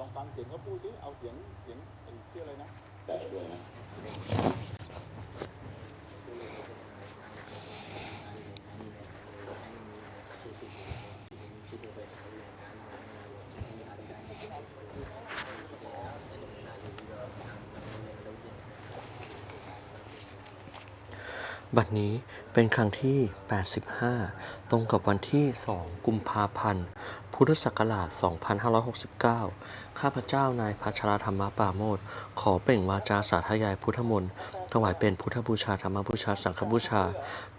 ลองฟังเสียงเขาพูดซิเอาเสียงเสียงไอ้ชื่ออะไรนะแต่ด้วยนะบัดนี้เป็นครั้งที่ 85 ตรงกับวันที่ 2 กุมภาพันธ์ พุทธศักราช 2569 ข้าพเจ้านายพัชรธรรมปราโมทขอเปล่งวาจาสาธยายพุทธมนต์ถวายเป็นพุทธบูชาธรรมบูชาสังฆบูชา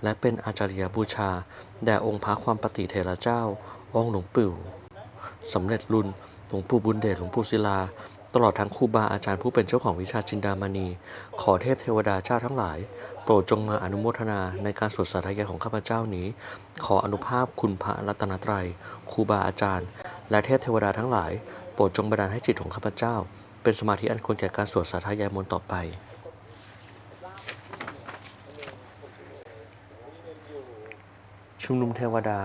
และเป็นอาจาริยบูชา แด่องค์พระความปฏิเทระเจ้า องค์หลวงปู่สำเร็จรุ่นหลวงปู่บุญเดชหลวงปู่ศิลา ตลอดทั้งครูบาอาจารย์ผู้เป็นเจ้าของวิชาจินดามณี ขอเทพเทวดาเจ้าทั้งหลาย โปรดจงมาอนุโมทนาในการสวดสาธยายของข้าพเจ้านี้ ขออนุภาพคุณพระรัตนตรัยครูบาอาจารย์ และเทพเทวดาทั้งหลาย โปรดจงบันดาลให้จิตของข้าพเจ้า เป็นสมาธิอันควรแก่การสวดสาธยายมนต์ต่อไปชุมนุมเทวดา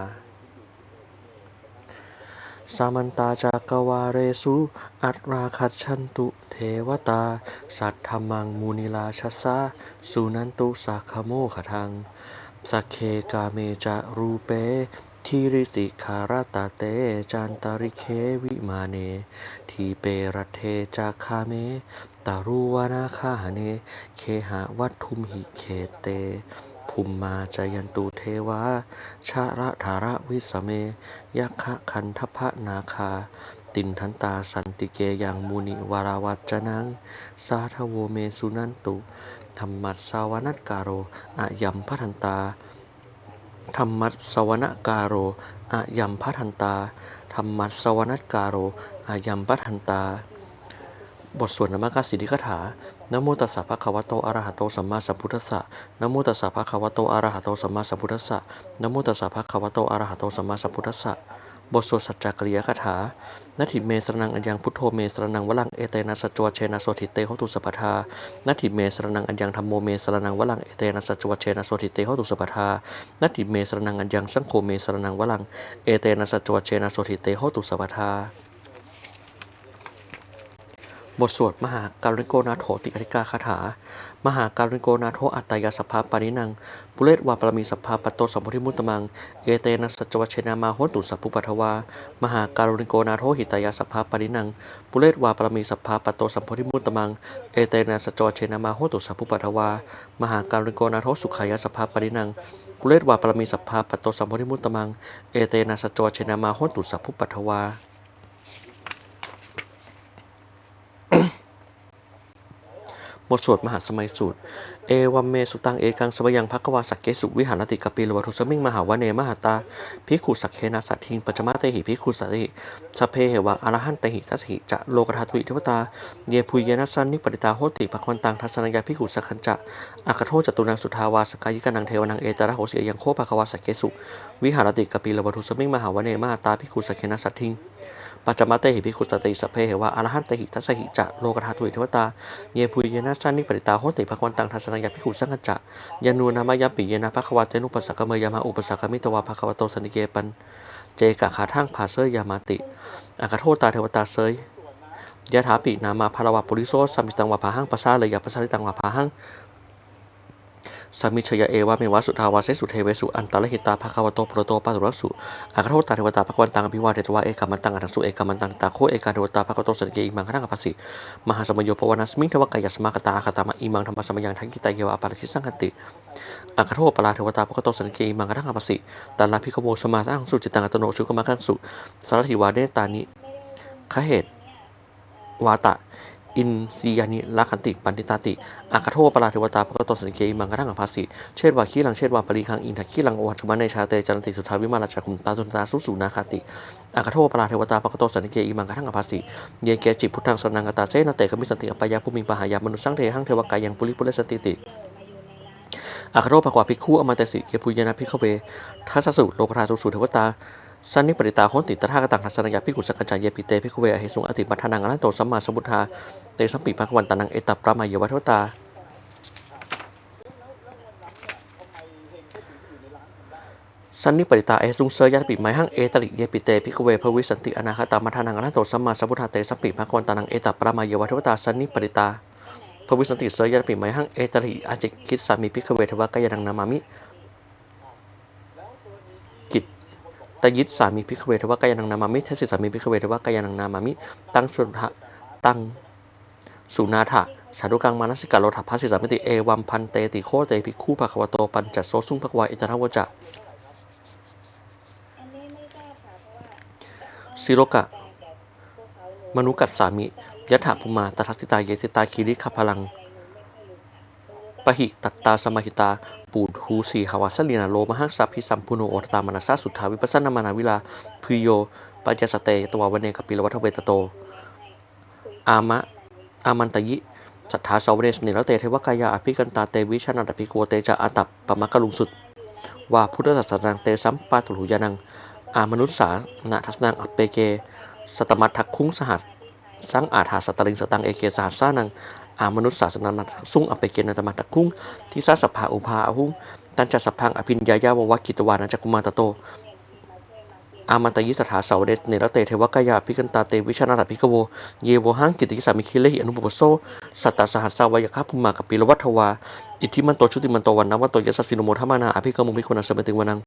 สามันตาจากวาเรสุ อัตราคัจฉันตุ เทวตา สัทธมังมูนิลาชัสสะสุนันตุสักขโมขทังสักเคกาเมจะรูเปทิริสิคาราตาเตจันตาริเควิมาเน ทีเปรเทจาคาเมตารูวานาคาหเน เคหะวัตทุมหิเคเต ภูมิมาจยันตุเทวา ชาระธาระวิสเม ยักขะคันทพะนาคา ตินทันตาสันติเกยังมุนิวาราวัจนัง สาทโวเมสุนันตุธรรมัสสาวนัตการโรอะยัมพัทันตาธรรมัสสวนการโรอะยัมพัทันตาธรรมัสสวนการโรอะยัมพัทันตา บทสวดนามกสิทธิคถา นะโมตัสสะภะคะวะโตอะระหะโตสัมมาสัมพุทธัสสะนะโมตัสสะภะคะวะโตอะระหะโตสัมมาสัมพุทธัสสะนะโมตัสสะภะคะวะโตอะระหะโตสัมมาสัมพุทธัสสะบทสวดสัจจกริยคาถานาทิเมสรนังอัญญังพุทโธเมสรนังวลังเอเตนะสจวเชนะโสทิเตหตุสัพทานาทิเมสรนังอัญญังธรรมโมเมสรนังวลังเอเตนะสจวเชนะโสทิเตหตุสัพทานาทิเมสรนังอัญญังสังโฆเมสรนังวลังเอเตนะสจวเชนะโสทิเตหตุสัพทา บทสวดมหาการุณิโกนาโถติอธิกาคาถา มหาการุณิโกนาโถอัตตายาสัพพาปานินังปุเรศวาปรมีสัพพาปัตโตสัมพุทิมุตตมัง เอเตนะสัจวเชนามาโหตุสัพพุปัทวา มหาการุณิโกนาโถหิตายาสัพพาปานินังปุเรศวาปรมีสัพพาปัตโตสัมพุทิมุตตมัง เอเตนะสัจวเชนามาโหตุสัพพุปัทวา มหาการุณิโกนาโถสุขายาสัพพาปานินังปุเรศวาปรมีสัพพาปัตโตสัมพุทิมุตตมัง เอเตนะสัจจวเชนามาโหตุสัพพุปัทวา บทสวดมหาสมัยสูตร เอวัมเมสุตังเอกังสวยังภควาสักเกสุวิหารติกปิลวัตุสมิงมหาวเนมหาตาพิขุสักเคนาสัตทิงปัจมาเตหิพิขุสัติสเพเหวะอรหันเตหิทัสหิจะโลกธาตุวิเทวตา เยพุยเยนัสันนิปติตาโหติภควันตังทัศนยาพิขุสักขันจะอากโทจตุนังสุทาวาสกายิกนังเทวนังเอตระโหสิยังโคภควาสักเกสุวิหารติกปิลวัตุสมิงมหาวเนมหาตาพิขุสักเคนาสัตทิง ปัจจมาเตหิภิกขุตติสเพเหวะอรหันเตหิทัสหิจะโลกธาตุอิเทวตาเยพุยเยนะสันนิปริตาโหติภควันตังทัศนยาภิกขุสังฆจะยานูนามายปิเยนะภควาเตนุปัสสะกเมยามาอุปสสะกมิตวาภควโตสนิเกปันเจกะขาทั้งภาเซยยามาติอากาโทตาเทวตาเซยยะถาปินามาพารวะปุริโสสัมมิตังวาภาหังปะซาเลยยาปะซาลิตังวาภาหัง สามิชยเอวะเมวะสุทาวาเสสุเทเวสุอันตะลหิตาภควโตโปรโตปัตุรสุอากาโทตาเทวตาภควันตังอภิวาเทตวาเอกามันตังอัตถังสุเอกามันตังตาโคเอกาเทวตาภควโตสันเกอิมังคทังอภัสสิมหาสมโยปวนาสมิงเทวกายสมากตาอาคตามะอิมังธรรมสมยังทังกิตาเยวะปาราชิสังคติอากาโทปราเทวตาภควโตสันเกอิมังคทังอภัสสิตันลาภิกโมสมาทังสุจิตังอัตโนชุกมะคังสุสารถิวาเดตานิขเหตวาตะ อินสียานิลักขันติปันติตาติอากาโทปราเทวตาภควโตสันเกอิมังคทังอภัสสิเชตวาขีลังเชตวาปริคังอินทขีลังโอหัตมะในชาเตจันติสุทาวิมาราชคุมตาสุนตาสุสุนาคาติอากาโทปราเทวตาปกโตสันเกอิมังกะทังอภัสสิเยเกจิพุทธังสนังกตาเสนาเตกมิสันติอปายาภูมิปหายามนุสังเทหังเทวกายังปุริปุเรสติติอากาโทภควาภิกขุอมาเตสิเยปุยนาภิกขเวทัสสสุโลกธาสุสุเทวตา สันนิปริตาโหติตถากตังทัศนยาภิกุสักกัจจายปิเตภิกเวอเหสุงอติปัฏฐานังอนันโตสัมมาสัมพุทธาเตสัมปิภควันตานังเอตัปปรามายวัฏวตาสันนิปริตาเอสุงเซยยัตปิไมหังเอตริเยปิเตพิกเวภวิสันติอนาคตามัทนังอนันโตสัมมาสัมพุทธาเตสัมปิภะกวันตานังเอตัปปรมาเยวะเทวตาสันนิปริตาภวิสันติเสยยัตปิไมหังเอตริอาจิคิดสามีพิกเวทวะกายนังนามามิกิต ตยิตสามีพิกเวทวะกายนังนามามิเทศิสามีพิกเวทวะกายนังนามามิตั้งสุทะตั้งสุนาถะสาธุกังมานัสิกาโลทัพพสิสามิติเอวัมพันเตติโคเตภิกขุภควโตปัญจโสสุงภควาอิจนทราบค่ะเพราะว่าซิโรกะ มนุกัสสามิยถาภูมาตทัสสิตาเยสิตาคีริขพลัง ปหิตัตตาสมหิตา ปูดหูสีหาวาสลีนาโลมหังสัพพิสัมพุโนโอตตามนาสาสุทธาวิปัสสนามานาวิลาพุโยปัญจสเตตวาวันเนกปิลวัฏเวตโต อามะอามันตยิ สัทธาสาวเนสเนรเตเทวกายาอภิกันตาเตวิชนาตภิโกเตจะอาตับปะมะกะลุงสุด ว่าพุทธศาสนังเตสัมปาตุลุยานัง อามนุษสานาทัสนังอัปเปเก สตมัตทักคุ้งสหัสสังอาถาสตริงสตังเอเกสหัสสานัง อามนุษย์ศาสนานักสุ่งอเปเกนันตมัตะคุ้งที่ซาสภาอุภาอาหุงตันจัสสพังอภินยายาววกิตวานัจักกุมาตโต อามันตยิสถาเสาเดสเนรเตเทวกายาพิกันตาเตวิชนาถพิกโว เยโวหังกิติกิสามิคิเลหิอนุปปโซสัตตสหัสสาวยคาภุมากับปิลวัทวา อิทธิมันโตชุติมันโตวันนวันโตยัสสสินโมทมานาอภิกรมุมิคุนัสมติงวนัง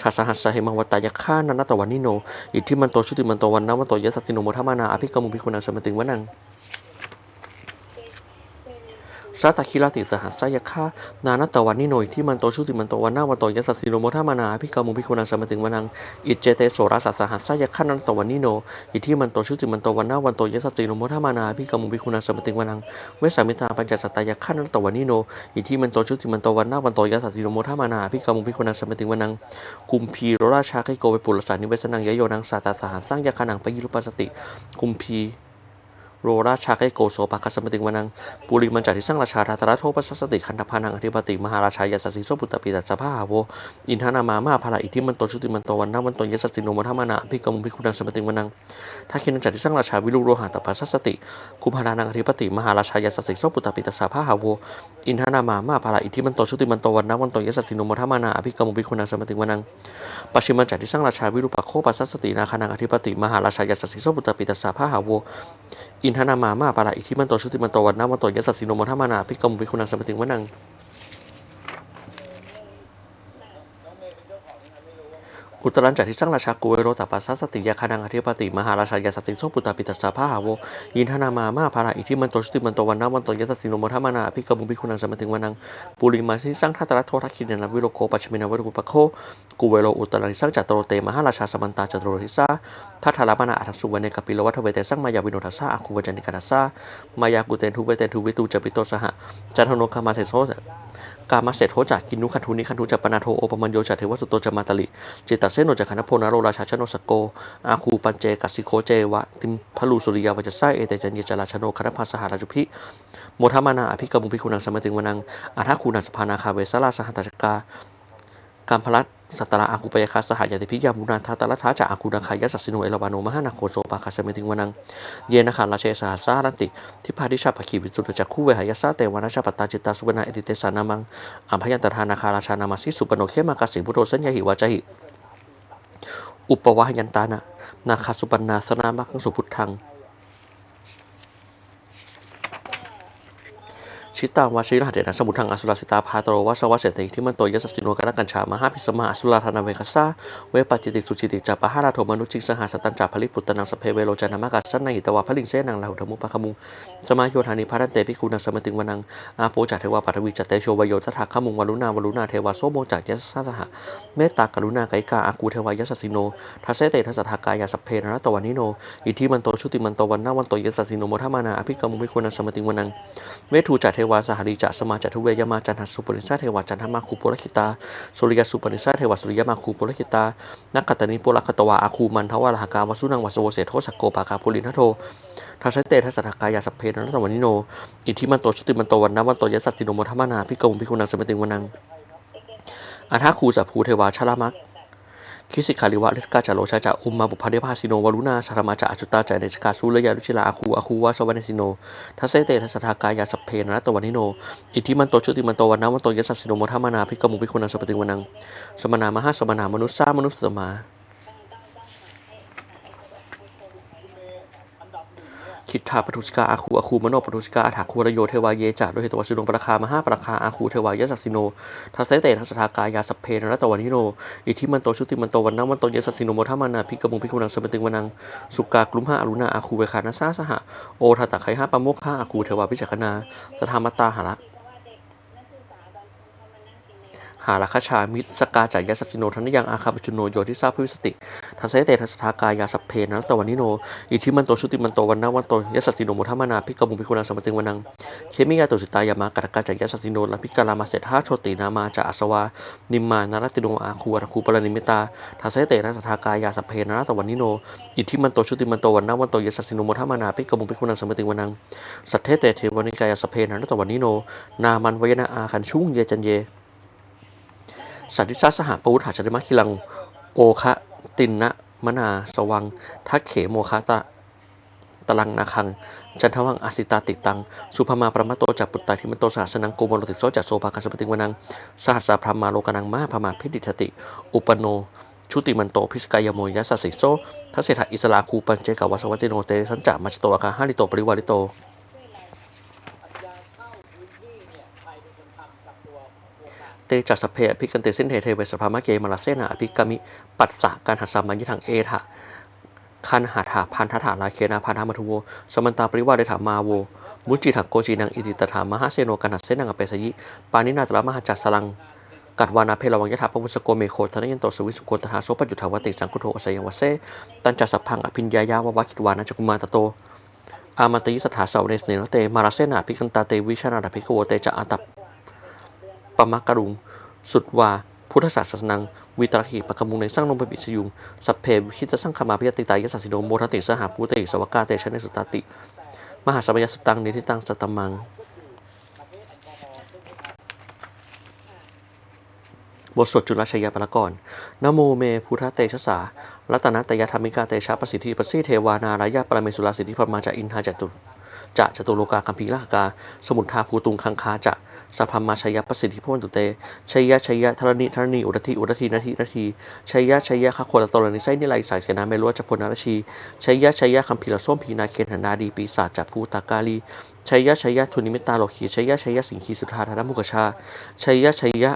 ชาสหัสสเหมังวัตายคานันตวันนิโน อิทธิมันโตชุติมันโตวันนวันโตยัสสสินโมทมานาอภิกรมุมิคุนัสมติวนัง สัตคิรติสหัสยคานานัตตวันนิโนอิที่มันโตชุติมันโตวันนาวันโตยัสสิโนโมทามานาพิกามุพิคุนังสมติงวนังอิเจเตโสรัสสหัสยคานานัตตวันนิโนอิที่มันโตชุติมันโตวันนาวันโตยัสสิโนโมทามานาพิกามุพิคุนังสมติงวนังเวสามิตาปัญจสัตยคานานัตตวันนิโนอิที่มันโตชุติมันโตวันนาวันโตยัสสิโนโมทามานาพิกามุพิคุนังสมติงวนังกุมพีโรราชาไคโกเวปุรสานิเวสนังยโยนังสาตาสหัสสังยคานังปยิรุปัสสติกุมพี โรราชาไคโกโสปาคัสมติงวนังปุริมันจัติสร้างราชาธาตระโทปัสสติคันธพานังอธิปติมหาราชายาสสิโสปุตตปิตัสสะพาโวอินทานามามาภาระอิทิมันโตชุติมันโตวันนาวันโตยสสิโนมทัมมานะพิกมุพิคุนังสมติงวนังถ้าคินันจัติสร้างราชาวิรุโรหะตปัสสติคุมพารานังอธิปติมหาราชายาสสิโสปุตตปิตัสสะพาโวอินทานามามาภาระอิทิมันโตชุติมันโตวันนาวันโตยสสิโนมทัมมานะพิกมุพิคุนังสมติงวนังปัจฉิมันจัติสร้างราชาวิรุปโคปัสสตินาคานังอธิปติมหาราชายาสสิโสปุตตปิตัสสะพาหาโวอินทนามามาปาระอิทิมันโตชุติมันโตวันนามันโตยัสสิโนโมทามานาพิกรมวิคุณังสมติงวนัง อุตรันจากที่สร้างราชากุเวโรตปัสสสติยาคานังอธิปติมหาราชายาสสิโสปุตตปิตัสสะพาหาโวอินทนามามาภาระอิทิมันโตชติมันโตวันนาวันโตยัสสิโนโมทมานาพิกรมวิคุณังสมติงวนังปุริมาสิสร้างทัตระโททักขิเนนะวิโรโกปัชมินาวิโรกุปะโคกุเวโรอุตรันสร้างจัตโตเตมหาราชาสมันตาจัตโตรทิสาทัทธารมานาอัตสุวรรณกปิโลวัฒเวเตสังมายาวิโนทัสสะอาคูวจันิกาทัสสะมายากุเตนทุเวเตนทุวิตูจปิโตสหะจันทโนคามาเสโส กามาเสโทจากกินุขันทุนิขันทุจัปปนาโทโอปมัญโยจัตเทวสุตโตจมาตลิจิตตเสโนจักขันโพนาโรราชาชโนสโกอาคูปัญเจกัสสิโคเจวะติมพลูสุริยาวัจไสเอเตจันเยจราชโนคณพัสหาราจุพิโมทามานาอภิกรมุพิคุณังสมติงวนังอาทัคูนัสพานาคาเวสลาสหัตจกาการพลัด สัตตระอากุปยคาสหายาติพิยามุนาทาตระทาจากอากุนาคายสัสสิโนเอลวาโนมหานาโคโซปาคาสเมติงวนัง เยนะคาราเชสาสารันติ ทิพาดิชาภคีวิสุตจักคู่เวหายาสาเตวานาชาปตาจิตตาสุวนาเอติเตสานามังอัมพยันตทานาคาราชานามาสิสุปโนเคมากาสิบุโรสัญญาหิวาจหิอุปวาหยันตานะนาคาสุปันนาสนามังสุพุทธัง ชิตังวาชิรหัตเดนะสมุทังอสุรสิตาพาโตโรวัสวัสเสติที่มันโตยัสสิโนกรกัญชามหาพิสมาอสุราธนาเวคัสสาเวปัจจิติสุจิติจัปปะหาราโทมนุจิงสหสตันจัปผลิปุตตนังสเพเวโรจานามกัสสันในหิตวาพลิงเสนังลาหุธมุปะคมุงสมาโยธานิพารันเตปิคูนังสมติงวนังอาโปจัตเทวาปัทวีจัตเตโชวโยทัทธาขมุงวรุณาวรุณาเทวาโสโมจักยัสสะสหะเมตตากรุณาไกกาอากูเทวายัสสิโนทัสเสเตทัสสะทากายาสเพนรตวันนิโนอิทิมันโตชุติมันโตวันนาวันโตยัสสิโนโมทมานาอภิกรรมุมิคุนังสมติงวนังเวทูจัตเทววาสหริจัตสมาจัตทุเวยมาจันทสุปนิสาเทวาจันทมาคูปุรคิตาสุริยสุปนิสาเทวาสุริยมาคูปุรคิตานักขัตตนิปุรคตวาอาคูมันทวารหากาวสุนังวสโวเสโทสกโกปากาปุลินทโททัสเตทัสสะทากายาสพเพนันตวันนิโน อิทิมันโตชติมันโตวันนวันโตยัสสิโนโมทมนาพิกมพิคุนังสมติงวนังอาทาคูสัพภูเทวาชาลามัก คิสิคาลิวะเลสกาจาโรชาจาอุมมาบุพาเดพาสิโนวารุณาสารมาจาอจุตาจาเนชกาสุลยาลุชิลาอาคูอาคูวาสวานสิโนทัสเซเตทัสทากายาสพเพนะตวันิโน อิทธิมันโตชุติมันโตวันนาวันโตยัสสสิโนมทามานาภิกขมุภิกขุนังสปติวันังสมนามหาสมนามนุษสามนุษสตมา คิดถาปทุสกาอาคูอาคูมโนปทุสกาอาถาคูรโยเทวาเยจาโดยเหตุวสิโนปราคามหาปราคาอาคูเทวายสัสสิโนทัสเตเตทัสทากายาสพเพนรัตวานิโนอิทิมันโตชุติมันโตวันนังมันโตยัสสสิโนโมทามานาพิกมุงพิกมุนังสปติวันังสุกากลุมหาอรุณาอาคูเวคานาซาสหะโอทัตตะไคหาปะโมกขาอาคูเทวาพิจักนาสธรรมตตาหะระ หาราคชามิตรสกาจายาสัสสิโนทันยังอาคาปจุโนโยทิสาพิวิสติทัสเสเตทัสทากายาสัพเพนะตวันนิโนอิทิมันโตชุติมันโตวันนาวันโตยัสสสิโนโมทามานาภิกขมุภิกขุนังสมติงวันังเคมิยาตุสิตายามากัตกาจายาสัสสิโนลพิกาลามาเสถาโชตินามาจาอสวานิมมานารติโนอาคูอาคูปรนิมิตาทัสเสเตทัสทากายาสัพเพนะตวันนิโนอิทิมันโตชุติมันโตวันนาวันโตยัสสสิโนโมทามานาภิกขมุภิกขุนังสมติงวันังสัทเทเตเทวนิกายาสัพเพนะตวันนิโนนามันวยนาอาคันชุ่งเยจันเย สันติชาสหปวุฒหาจริมคิลังโอคะตินนะมนาสวัง ทักเขโมคะตะตลังนาคัง จันทวังอาสิตาติตัง สุภมาประมาโตจากปุตตาธิมันโตสหัสนังโกมลติโซจากโซภาคัสปติงวนังสหัสสาพรมาโลกนังมาพมาพิดิทติ อุปโน ชุติมันโตพิสกายโมยัสสสิโซทัสเสถะอิสลาคูปัญเจกวัสวัติโนเตสัญจามัจโตอาคาหาริโตปริวาริโต เตจัสสเพอภิกันเตสินเทเทเวสภามะเกมาลาเซนาอภิกามิปัสสะการหัสามัญญทังเอทะคันหาถาพันธถาลาเคนาพันธามัทุโวสมันตาปริวาเดถามาโวมุจิถักโกจีนังอิติตถามหาเซโนกันหัสเซนังอเปสยิปานินาตระมหาจัสสลังกัดวานาเพลวังยถาพวุสโกเมโคทนยันโตสวิสุโกตถาโสปจุทาวติสังกุโทอสยังวเซตันจัสสพังอภิญญายาววะคิตวานาจกุมารตโตอามันตยิสถาเสาเนสเนโนเตมาราเซนาภิกันตาเตวิชานาดาภิกโวเตจะอาตับ ปมะกรุง สุดวา พุทธศาสนัง วิตรหิปะกมุงในสร้างนมปปิสยุง สัพเพวิคิตสังขมาพิยติตายสัสสิโนโมทติสหภูเตสวกาเตชนสุตติ มหาสมัยสุตังนิทิตังสตมัง บทสวดจุลชัยปรกรนโมเมพุทธเตชะสารัตนตยธรรมิกาเตชะประสิทธิประสิเทวานารายาปรเมสุราสิทธิพรมาจะอินทาจตุ จะจตุโลกาคัมภีรากา สมุทธาภูตุงคังคาจะสัพพมาชยประสิทธิพวันตุเตชัยยะชัยยะธรณีธรณีอุรธิอุรธีนาทีนาทีชัยยะชัยยะขโคตตรนิไซนิไลสายเสนาเมลวจพลนาราชีชัยยะชัยยะคัมภีรส้มพีนาเคนหนาดีปีศาจจัภูตากาลีชัยยะชัยยะทุนิมิตาโลคีชัยยะชัยยะสิงคีสุธาธนมุกชาชัยยะชัยยะ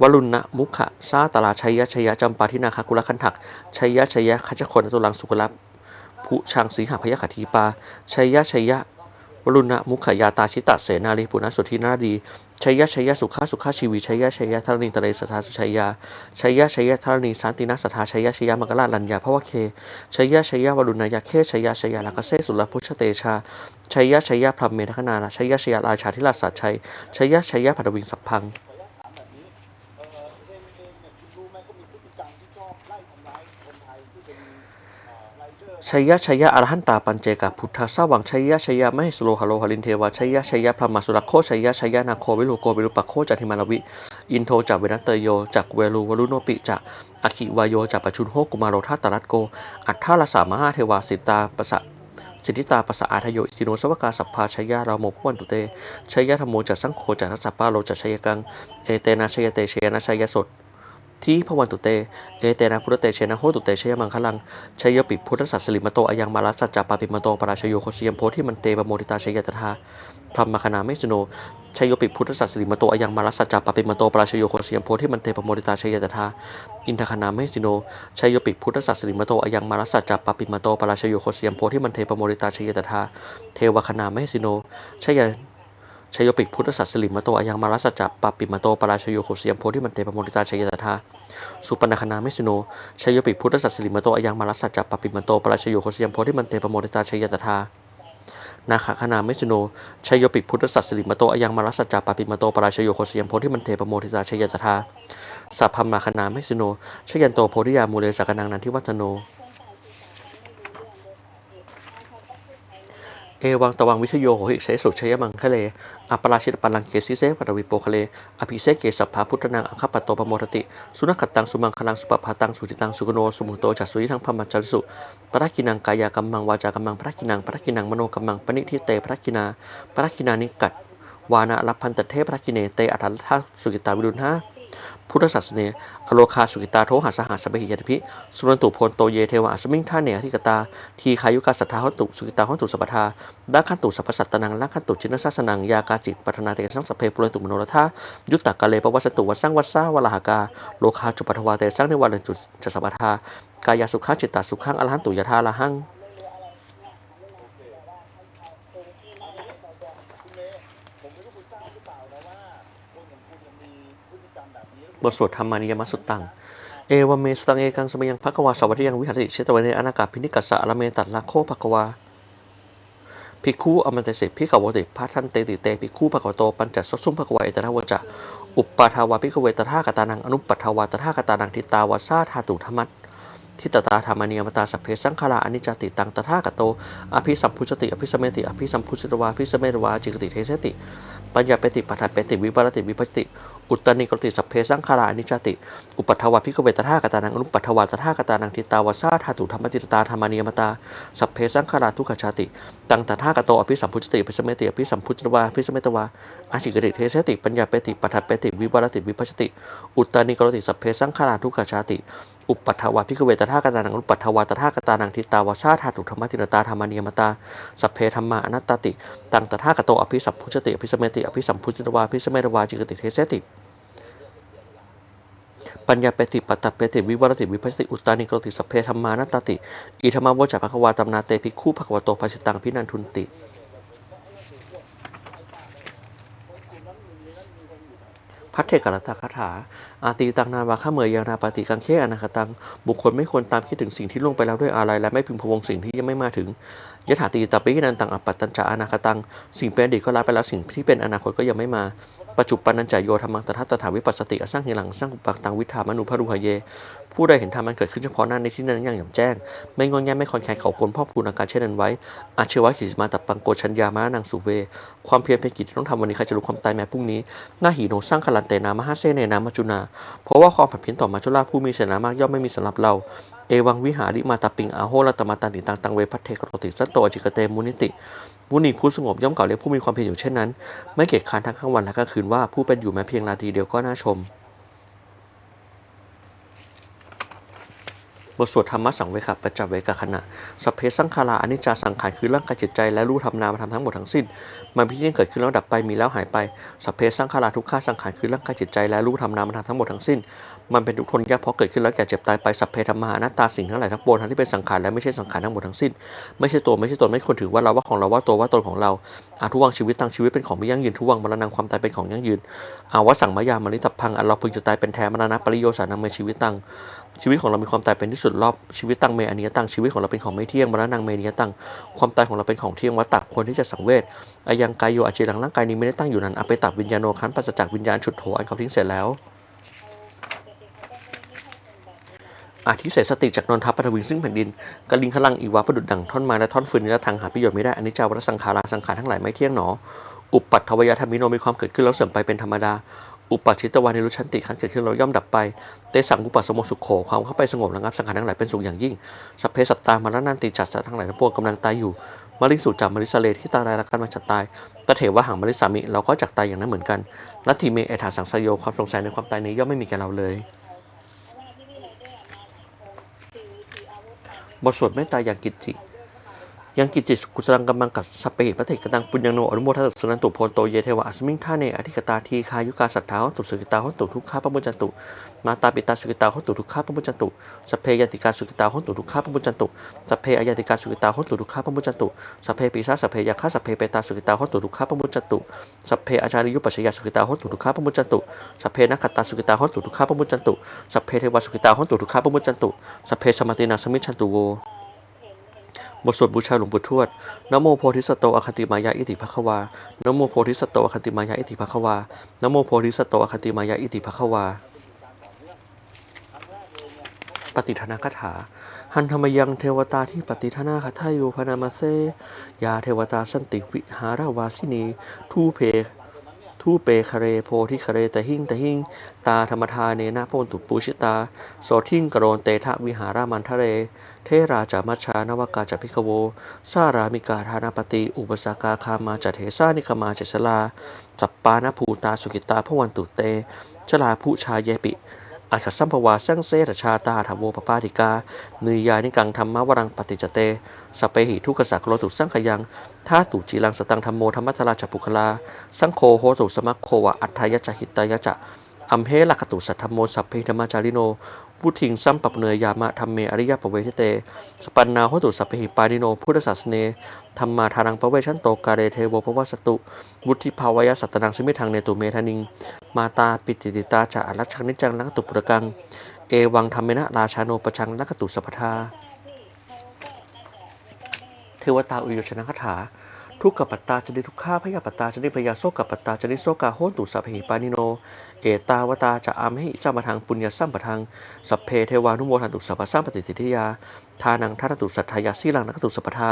วรุณนะมุขะซาตลาชัยยะชัยยะจำปาทินาคากุลคันถักชัยยะชัยยะคัจจคนตุลังสุกลับ ผู้ชังสีหพยขัีปาชัยยะชัยยะวรุณะมุขยาตาชิตะเสนาลีปุณสุธีนาดีชัยยะชัยยะสุขาสุขาชีวีชัยยะชัยยะธรณีตะเลสทาสุชัยยาชัยยะชัยยะธรณีสันตินาสทาชัยยะชัยยะมังกลาลัญญาภวะเคชัยยะชัยยะวรุณยาเคชัยยะชัยยะลักเสสุลพุชเตชาชัยยะชัยยะพรหมเมธคนาชัยยะชัยยะราชาธิราชสัจชัยชัยยะชัยยะผัดวิงสัพพัง ชัยยะชัยยะอรหันตาปัญเจกะพุทธาสวังชัยยะชัยยะมเหสโลหะโลหะลินเทวาชัยยะชัยยะพระมาสุรโคชัยยะชัยยะนาโควิโลโกวิรุปะโคจัติมาลวิ อินโทจากเวนัตเตโยจากเวลูวรุโนปิจากอคิวายโยจากปัจจุนโหกุมารโรธาตรัตโก อัฏฐาลสามหาเทวาสิตาปะสะสิทธิตาปะสะอาทโยอิสิโนสวกาสัพพาชยยะราโมพวันตุเตชยยะธรรมโมจัสสังโฆจัสสัพพาโลจัสชยกัง เอเตนะชยเตชยนะชยสด ที่พระวันตุเต เอเตนะพุทธเตเชนะโหตุเตชยมังคลังชัยปิพุทธสัสสลิมโตอายังมารัสสัจจปาปิมโตปราชโยโคสยมโพธิมันเตปโมติตาชยตถาพรหมคณาเมสโนชัยปิพุทธสัสสลิมโตอายังมารัสสัจจปาปิมโตปราชโยโคสยมโพธิมันเตปโมติตาชยตถาอินทคณาเมสโนชัยปิพุทธสัสสลิมโตอายังมารัสสัจจปาปิมโตปราชโยโคสยมโพธิมันเตปโมติตาชยตถาเทวคณาเมสโนชัย ชยโยปิกพุทธสัสสลิมโตอายังมารัสสัจจปปปิมโตปราชโยโคสียมโพธิมันเตปโมติตาชยตถาสุปนคณาเมสิโนชยโยปิกพุทธสัสสลิมโตอายังมารัสสัจจปปปิมโตปราชโยโคสียมโพธิมันเตปโมติตาชยตถานาคคณาเมสิโนชยโยปิกพุทธสัสสลิมโตอายังมารัสสัจจปปปิมโตปราชโยโคสียมโพธิมันเตปโมติตาชยตถาสัพพมาคณาเมสิโนชยันโตโพธิยามูเลสักนังนันทิวัฒโน เอวังตวังวิชโยโหหิเสสุชยมังคะเลอัปราชิตปัลลังเกสิเสปัตวิโปคะเลอภิเสกเกสัพพาพุทธนังอัคคปโตปโมทติ สุนัขตังสุมังคลังสุปภาตังสุจิตังสุกโนสุมุโตจัสสุยิทังพมัจจสุปรักินังกายกัมมังวาจากัมมังปรักินังปรักินังมโนกัมมังปณิทิเตปรักินาปรักินานิกัดวานะรับพันตเทปรักิเนเตอัฏฐทัสสุกิตาวิรุณหา พุทธศาสเนอโลคาสุกิตาโทหาสหัสเบหิยติพิ สุนันตุโพนโตเยเทวะอัสมิงท่าเนอธิกตา ทีคายุกาสัทธาหตุสุกิตาหตุสัพทาดาขันตุสัพสัตตนังละขันตุชินสัสนัง ยากาจิตปัทนาเตสังสพเพปุเรนตุมโนรธายุตตะกะเลปวัสตุวัสังวัสสาวลาหากา โลคาจุปัทวาเตสังในวันจุจสัพพทากายาสุขาจิตตาสุขังอรหันตุยะธาละหัง คุณเมย์ผมไม่รู้คุณทราบหรือเปล่านะว่าคนของคุณเนี่ยมีพฤติกรรมแบทสวดธรรมานิยมสุตตัง เอวเมสตังเอกังสมยังภควาสวัสดิยังวิหารติเชตวันเนอนากาพินิกัสสะอรเมตัดละโคภักวาภิกขุอมันเตสิภิกขวติพัทันเตติเตภิกขุภควโตปัญจสสุมภควาเอตนาวจะ อุปปาทาวาภิกขเวตถากตานังอนุปปัทาวาตถากตานังทิตาวาซาธาตุธรรมัต ทิตตาธรรมานิยมตาสัพเพสังขาราอนิจจติตังตถากโตอภิสัมพุชติอภิสมเมติอภิสัมพุชตวาอภิสมเมตวาจิกติเทเสติ ปัญญาเปติปัฏฐานเปติวิปารติวิปัสติ อุตตนิกรติสัพเพสังขารานิจจติ อุปัฏฐวาพิกเวตถากตานังอนุปัฏฐวาตถากตานังทิตาวาสาธาตุธรรมติตาธรรมานิยมตาสัพเพสังขาราทุกขชาติ ตังตถากโตอภิสัมพุชติอภิสมเมติอภิสัมพุชตวาอภิสมเมตวาอาชิกติเทเสติปัญญาเปติปัฏฐาเปติวิปารติวิปัสติ อุตตนิกรติสัพเพสังขาราทุกขชาติ อุปัฏฐวาพิกเวตถากตานังอุปัฏฐวาตถากตานังทิตาวาสาธาตุธรรมติตาธรรมานิยมตาสัพเพธรรมาอนัตตติตังตถากโตอภิสัมพุชติอภิสมเมติอภิสัมพุชตวาอภิสมเมตวาจิกติเทเสติปัญญาเปติปัตตเปติวิวรติวิพัสติอุตตานิโกติสัพเพธรรมานัตติอิธรรมวจาภควาตำนาเตภิกขุภควโตภาสิตังพินันทุนติพัทเทกรตาคาถา อาตีตังนาวาข้าเมยยานาปฏิกังเคอนาคตัง บุคคลไม่ควรตามคิดถึงสิ่งที่ล่วงไปแล้วด้วยอะไร และไม่พึงพวงสิ่งที่ยังไม่มาถึงยถาตีตาปินันตังอปัตตัญจะอนาคตัง สิ่งเป็นอดีตก็ละไปแล้วสิ่งที่เป็นอนาคตก็ยังไม่มาปัจจุปันนันจายโยธรรมังตถาตถาวิปัสสติอสร้างหิหลังสร้างอุปักตังวิธามนุพรุหะเย ผู้ใดเห็นธรรมมันเกิดขึ้นเฉพาะหน้าในที่นั้นอย่างแจ่มแจ้ง ไม่งอนแงไม่คอนแคลนเขาคนพ่อพูนอาการเช่นนั้นไว้ อาเชวะกิจมาตับปังโกชัญญามานังสุเว ความเพียรเป็นกิจที่ต้องทำวันนี้ใครจะรู้ความตายแม้พรุ่งนี้หน้าหีโนสร้างคลันเตนามหาเซเนนามาจุนาเพราะว่าความผัดเพี้ยนต่อมาจุฬาผู้มีเสนามากย่อมไม่มีสำหรับเรา เอวังวิหาริมาตาปิงอาโหรัตมาตันติตังตังเวพัทเทกรติสัตโตอจิกเตมุนิติมุนีผู้สงบย่อมเก่าเรียกผู้มีความเพียรอยู่เช่นนั้น ไม่เกียจคร้านทั้งกลางวันและกลางคืนว่าผู้เป็นอยู่แม้เพียงนาทีเดียวก็น่าชม บทสวดธรรมะสังเวคะปัจจเวกขณะสัพเพสังขาราอนิจจาสังขารคือร่างกายจิตใจและรู้ธรรมนามธรรมทั้งหมดทั้งสิ้นมันพิจิตรเกิดขึ้นแล้วดับไปมีแล้วหายไปสัพเพสังขาราทุกข้าสังขารคือร่างกายจิตใจและรู้ธรรมนามธรรมทั้งหมดทั้งสิ้น มันเป็นทุกข์ทนยากเพราะเกิดขึ้นแล้วแก่เจ็บตายไปสัพเพธรรมานัตตาสิ่งทั้งหลายทั้งปวงทั้งที่เป็นสังขารและไม่ใช่สังขารทั้งหมดทั้งสิ้น ไม่ใช่ตัวไม่ใช่ตนไม่ควรถือว่าเราว่าของเราว่าตัวว่าตนของเราอาทุวังชีวิตตั้งชีวิตเป็นของไม่ยั่งยืนทุวังมรณะความตายเป็นของยั่งยืนอาวะสังมายามริตับพังอันเราพึงจะตายเป็นแท้มรณะปริโยสานังเมชีวิตตั้งชีวิตของเรามีความตายเป็นที่สุดรอบชีวิตตั้งเมอนิยตั้งชีวิตของเราเป็นของไม่เที่ยงมรณะเมอนิยตั้งความตายของเราเป็นของเที่ยงวัตตะควรที่จะสังเวชอายังกายโยอาเจรังร่างกายนี้ไม่ได้ตั้งอยู่นั้นอเปตักวิญญาโนคันปัสจากวิญญาณฉุดโถอันเขาทิ้งเสร็จแล้วอาทิเศษสติจากนนทัพปฐวิงซึ่งแผ่นดินกลิงขลังอีวาประดุดดังท่อนไม้และท่อนฟืนนิรทางหาประโยชน์ไม่ได้อันิจจาวัฏสังขาราสังขารทั้งหลายไม่เที่ยงหนอ อุปปัตถวยธรรมิโนมีความเกิดขึ้นแล้วเสื่อมไปเป็นธรรมดา อุปปัชชิตวานิรุชันติขันเกิดขึ้นแล้วย่อมดับไป เตสังอุปสมโมสุขโขความเข้าไปสงบระงับสังขารทั้งหลายเป็นสุขอย่างยิ่งสัพเพสัตตามรณนันติจัดสัตว์ทั้งหลายทั้งปวงกำลังตายอยู่ มาริสุจามาริสเลที่ตายรายละกันมาจัดตายตะเถวะหังมาริสามิเราก็จักตายอย่างนั้นเหมือนกันลัทธิเมเอถาสังสยโยความสงสัยในความตายนี้ย่อมไม่มีแก่เราเลย บทสวดเมตตาอย่างกิจจิ ยังกิจจิกุสลังกำมังกับสเพหิพระเถกตังปุญญโนอนุโมทัสสนันตุโพนโตเยเทวะอัสมิงท่าเนอธิกตาทีคายุกาสัทธาหตุสุกิตาหตุทุกขาปมุจจันตุมาตาปิตาสุกิตาหตุทุกขาปมุจจันตุสเพยติกาสุกิตาหตุทุกขาปมุจจันตุสเพอยติกาสุกิตาหตุทุกขาปมุจจันตุสเพปีศาสเพยาคาสเพเปตาสุกิตาหตุทุกขาปมุจจันตุสเพอาจาริยุปัชยาสุกิตาหตุทุกขาปมุจจันตุสเพนักขตาสุกิตาหตุทุกขาปมุจันตุสเพเทวสุกิตาหตุทุกขาปมุจันตุสเพสมตินาสมิชันตุโว บทสวดบูชาหลวงปู่ทวด นโมโพธิสัตโตอคติมายาอิติภควา นโมโพธิสัตโตอคติมายาอิติภควา นโมโพธิสัตโตอคติมายาอิติภควา ปฏิทนาคาถา หันธรรมยังเทวตาที่ปฏิทนาคทายุพนามาเซ ยาเทวตาสันติวิหาราวาสินี ทูเพ ทูเปคาเรโพธิคะเรตะหิงตะหิงตาธรรมทาเนนะพนตุปูชิตาโสทิงกรนเตทะวิหารามันทะเร เทราจามัชานวกาจพิกโวสารามิกาธานาปติอุปสากาคามาจัเทสานิคมาเจสลาสัปปานภูตาสุกิตาพวันตุเต ชลาผู้ชายเยปิ อัจฉสัมภวาสังเสตชาตาธรรมโวปปาติกานุยยานิกังธรรมวรังปฏิจเต สเปหิทุกขสักโลตุสังขยังท่าตุจีรังสตังธรรมโมธรรมทราชปุคลา สังโคโหตุสมัคโควะอัฏฐายะจหิตายจะ อัมเพลักขตุสัทธรรมโมสัพเพธรรมจาริโนพุทธิงสัมปปเนยยามะธรรมเมอริยปเวทิเต สปันนาหตุสัพเพหิปานิโนพุทธศาสเนธรรมาทารังปเวชันโตกาเรเทโวภวสตุวุฒิภาวายสัตตนังสมิทังเนตุเมธานิง มาตาปิติติตาจะอรัชชังนิจังลักตุปุรกัง เอวังธรรมเมนะราชาโนปชังลักตุสัพพทาเขาก็น่าจะไม่ต้องได้เทวตาอุยชนะคาถา ทุกขปัตตาจนิทุกข้าพยาปัตตาจนิพยาโซกปัตตาจนิโซกาโหนตุสัพเพหิปานิโน เอตาวตาจะอามหิสัมปทังปุญญาสัมปทังสัพเพเทวานุโมทันตุสัพพะสัมปติสิทธิยาทานังทัตตุสัทธายาสีลังนักตุสัพพทา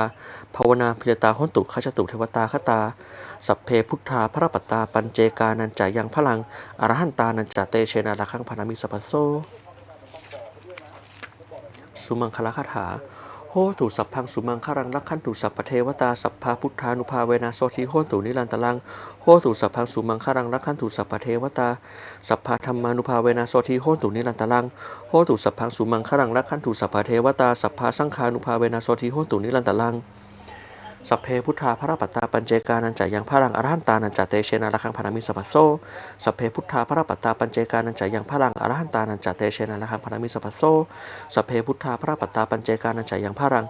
ภาวนาพิยตาโหนตุขจตุเทวตาคตา สัพเพพุทธาพระปัตตาปัญเจกานันจายังพลังอรหันตานันจเตเชนาราคังพานามิสัพพโซสุมังคลคาถา โหตุสัพพังสุมังคารังรักขันตุสัพพเทวตาสัพพาพุทธานุภาเวนะโสทิโหตุนิรันตลังโหตุสัพพังสุมังคารังรักขันตุสัพพเทวตาสัพพาธรรมานุภาเวนะโสทิโหตุนิรันตลังโหตุสัพพังสุมังคารังรักขันตุสัพพเทวตาสัพพาสังฆานุภาเวนะโสทิโหตุนิรันตลัง สัพเพพุทธาพระปัตตาปัญเจกานันจายังพลังอรหันตานันจาเตเชนาระคังพนามิสัพโซสัพเพพุทธาพระปัตตาปัญเจกานันจายังพลังอรหันตานันจาเตเชนาระคังพนามิสัพโซสัพเพพุทธาพระปัตตาปัญเจกานันจายังพลัง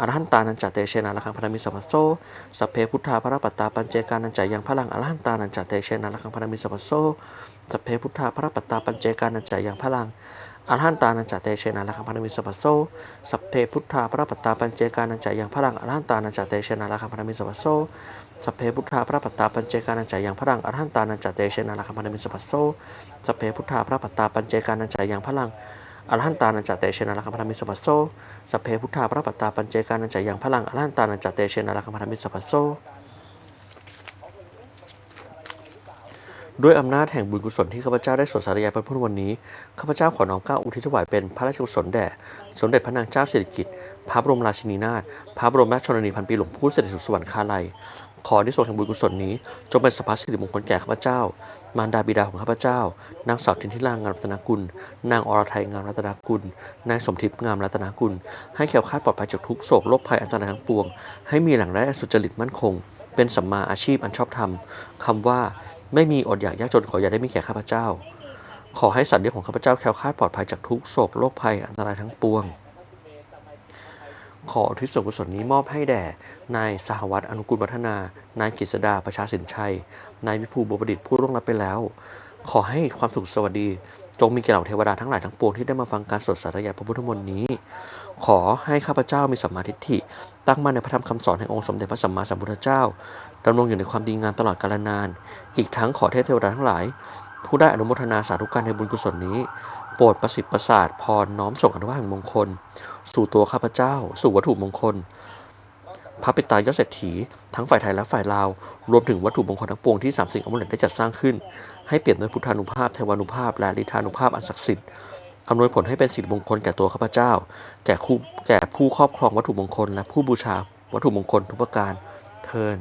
อรหันตานันจเตเชนาระคังพนามิสัพโซสัพเพพุทธาพระปัตตาปัญเจกานันจายังพลังอรหันตานันจเตเชนาระคังพนามิสัพโซสัพเพพุทธาพระปัตตาปัญเจกานันจายังพลัง อรหันตานันจเตเชนาระคังพานามิสัพพโซสัพเพพุทธาพระปัตตาปัญเจกานันจายังพลังอรหันตานันจเตเชนาระคังพานามิสัพพโซสัพเพพุทธาพระปัตตาปัญเจกานันจายังพลังอรหันตานันจเตเชนาระคังพานามิสัพพโซสัพเพพุทธาพระปัตตาปัญเจกานันจายังพลังอรหันตานันจเตเชนาระคังพานมิสัพพโซสัพเพพุทธาพระปัตตาปัญเจกานันจายังพลังอรหันตานันจเตเชนาระคังพานมิสัพพโซ ด้วยอำนาจแห่งบุญกุศลที่ข้าพเจ้าได้สวดสาธยายไปพ้นวันนี้ ข้าพเจ้าขอน้อมเกล้าอุทิศถวายเป็นพระราชกุศลแด่ สมเด็จพระนางเจ้าสิริกิติ์ พระบรมราชินีนาถ พระบรมราชชนนีพันปีหลวงพูดเสด็จสู่สวรรคาลัย ขอที่ส่วนแห่งบุญกุศลนี้ จงเป็นสัพพสิริมงคลแก่ข้าพเจ้า มารดาบิดาของข้าพเจ้า นางสาวทินทิรางงามรัตนกุล นางอรไทยงามรัตนกุล นายสมทิพย์งามรัตนกุล ให้แคล้วคลาดปลอดภัยจากทุกโศกโรคภัยอันตรายทั้งปวง ให้มีหล่งได้สุจริตมั่นคง เป็นสัมมาอาชีพอันชอบธรรมคำว่า ไม่มีอดอยากยากจนขออย่าได้มีแก่ข้าพเจ้า ขอให้สัตว์เลี้ยงของข้าพเจ้าแคล้วคลาดปลอดภัยจากทุกโศกโรคภัยอันตรายทั้งปวง ขอทิศส่วนกุศลนี้มอบให้แด่นายสหวัตอนุกุลวัฒนา นายกฤษดาประชาสินชัย นายวิภูบุประดิษฐ์ผู้ร่วงรับไปแล้ว ขอให้ความสุขสวัสดี จงมีแก่เหล่าเทวดาทั้งหลายทั้งปวงที่ได้มาฟังการสวดสาธยายพระพุทธมนต์นี้ ขอให้ข้าพเจ้ามีสัมมาทิฏฐิตั้งมั่นในพระธรรมคำสอนแห่งองค์สมเด็จพระสัมมาสัมพุทธเจ้า ดำรงอยู่ในความดีงามตลอดกาลนาน อีกทั้งขอเทพเทวดาทั้งหลาย ผู้ได้อนุโมทนาสาธุการในบุญกุศลนี้ โปรดประสิทธิ์ประสาทพรน้อมส่งอนุภาพแห่งมงคล สู่ตัวข้าพเจ้า สู่วัตถุมงคล พระปิตายอดเศรษฐี ทั้งฝ่ายไทยและฝ่ายลาว รวมถึงวัตถุมงคลทั้งปวงที่สามสิ่งอมุลได้จัดสร้างขึ้น ให้เปลี่ยนด้วยพุทธานุภาพเทวานุภาพ และฤทธานุภาพอันศักดิ์สิทธิ์อำนวยผลให้เป็นสิริมงคลแก่ตัวข้าพเจ้า แก่คู่แก่ผู้ครอบครองวัตถุมงคล และผู้บูชาวัตถุมงคลทุกประการเทิน